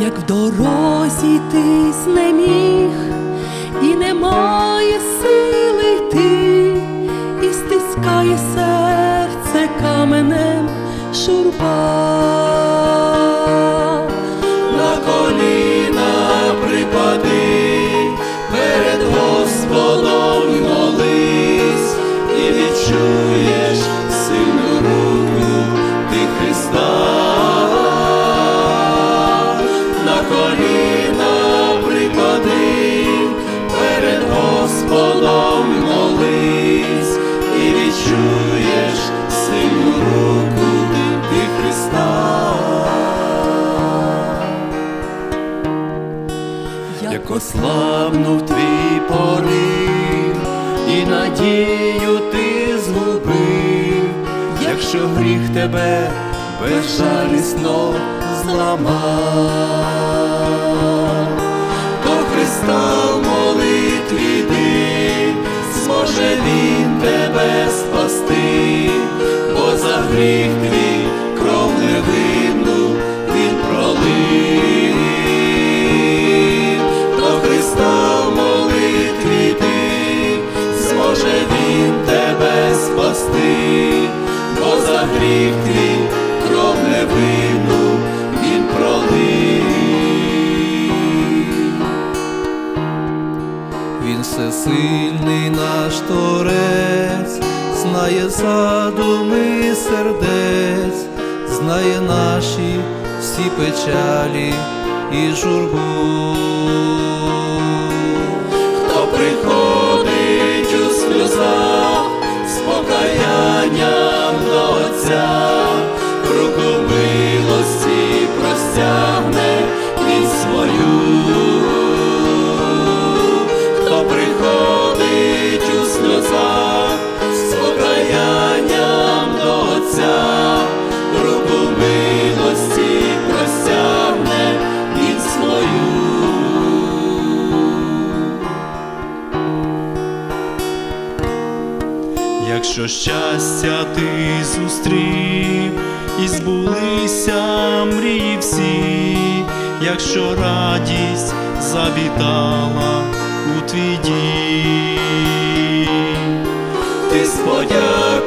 як в дорозі йтись не міг, і немає сили йти, і стискає серце каменем шурба. на коліна припади, перед Господом молись, і відчуєш коліна припади, перед Господом молись, і відчуєш сильну руку ти Христа. як ослабнув твій порив, і надію ти згубив, якщо гріх тебе безжалісно зламав, до Христа в молитві йди, зможе Він тебе спасти, бо за гріх твій кров невинну Він пролив. До Христа в молитві йди, зможе Він тебе спасти, бо за гріх твій кров невинну Він всесильний наш Творець, знає задуми сердець, знає наші всі печалі і журбу. Хто приходить у сльозах з покаянням до Отця, Якщо щастя ти зустрів і збулися мрії всі, якщо радість завітала у твій дім, ти з подякою